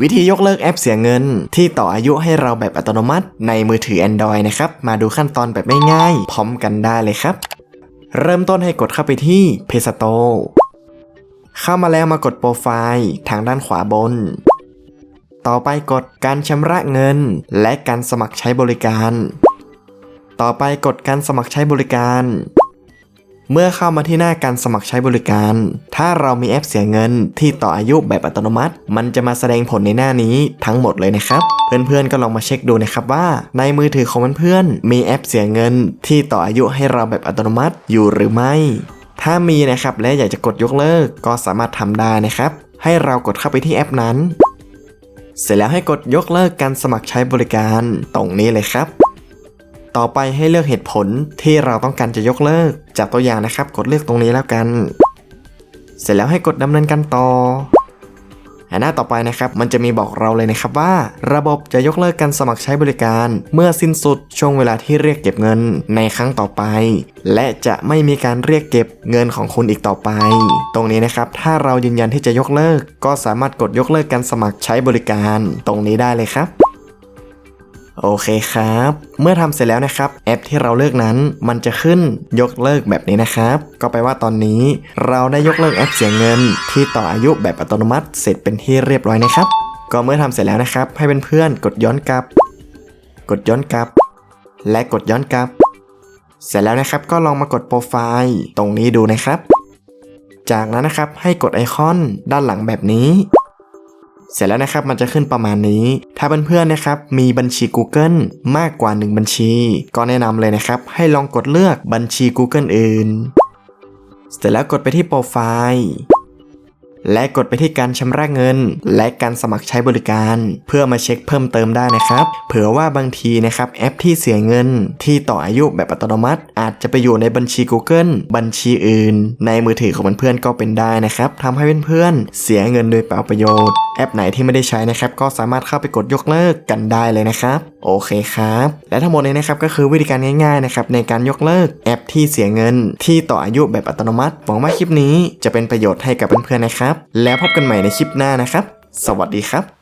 วิธียกเลิกแอปเสียเงิน ที่ต่ออายุให้เราแบบอัตโนมัติในมือถือ Android นะครับ มาดูขั้นตอนแบบง่ายๆพร้อมกันได้เลยครับ เริ่มต้นให้กดเข้าไปที่ Play Store เข้ามาแล้วมากดโปรไฟล์ทางด้านขวาบน ต่อไปกดการชำระเงิน และการสมัครใช้บริการ ต่อไปกดการสมัครใช้บริการ เมื่อเข้ามาที่หน้าการสมัครใช้บริการ ถ้าเรามีแอปเสียเงินที่ต่ออายุแบบอัตโนมัติ มันจะมาแสดงผลในหน้านี้ทั้งหมดเลยนะครับ เพื่อนๆก็ลองมาเช็คดูนะครับว่า ในมือถือของเพื่อนๆมีแอปเสียเงินที่ต่ออายุให้เราแบบอัตโนมัติอยู่หรือไม่ ถ้ามีนะครับและอยากจะกดยกเลิกก็สามารถทำได้นะครับ ให้เรากดเข้าไปที่แอปนั้น เสร็จแล้วให้กดยกเลิกการสมัครใช้บริการตรงนี้เลยครับ ต่อไปให้เลือกเหตุผลที่เราต้องการจะยกเลิก จากตัวอย่างนะครับ กดเลือกตรงนี้แล้วกัน เสร็จแล้วให้กดดำเนินการต่อหน้าต่อไปนะครับ มันจะมีบอกเราเลยนะครับว่า ระบบจะยกเลิกการสมัครใช้บริการ เมื่อสิ้นสุดช่วงเวลาที่เรียกเก็บเงินในครั้งต่อไป และจะไม่มีการเรียกเก็บเงินของคุณอีกต่อไป ตรงนี้นะครับ ถ้าเรายืนยันที่จะยกเลิก ก็สามารถกดยกเลิกการสมัครใช้บริการ ตรงนี้ได้เลยครับ โอเคครับ เมื่อทำเสร็จแล้วนะครับ แอปที่เราเลือกนั้น มันจะขึ้นยกเลิกแบบนี้นะครับ ก็แปลว่าตอนนี้ เราได้ยกเลิกแอปเสียเงิน ที่ต่ออายุแบบอัตโนมัติ เสร็จเป็นที่เรียบร้อยนะครับ ก็เมื่อทำเสร็จแล้วนะครับ ให้เพื่อนๆกดย้อนกลับ กดย้อนกลับ และกดย้อนกลับ เสร็จแล้วนะครับก็ลองมากดโปรไฟล์ตรงนี้ดูนะครับ จากนั้นนะครับให้กดไอคอนด้านหลังแบบนี้ เสร็จแล้วนะครับมันจะขึ้นประมาณนี้ ถ้าเพื่อนๆนะครับมีบัญชี Google มากกว่า 1 บัญชี ก็แนะนำเลยนะครับ ให้ลองกดเลือกบัญชี Google อื่น เสร็จแล้วกดไปที่โปรไฟล์ และกดไปที่การชำระเงิน และการสมัครใช้บริการ เพื่อมาเช็คเพิ่มเติมได้นะครับ เผื่อว่าบางทีนะครับแอปที่เสียเงินที่ต่ออายุแบบอัตโนมัติ อาจจะไปอยู่ในบัญชี Google บัญชีอื่น ในมือถือของเพื่อนๆก็เป็นได้นะครับทำให้เพื่อนๆเสียเงินโดยเปล่าประโยชน์ แอปไหนที่ไม่ได้ใช้นะครับก็สามารถเข้าไปกดยกเลิกกันได้เลยนะครับโอเคครับ และทั้งหมดนี้นะครับก็คือวิธีการง่ายๆนะครับในการยกเลิกแอปที่เสียเงิน ที่ต่ออายุแบบอัตโนมัติหวังว่าคลิปนี้จะเป็นประโยชน์ให้กับเพื่อนๆนะครับแล้วพบกันใหม่ในคลิปหน้านะครับ สวัสดีครับ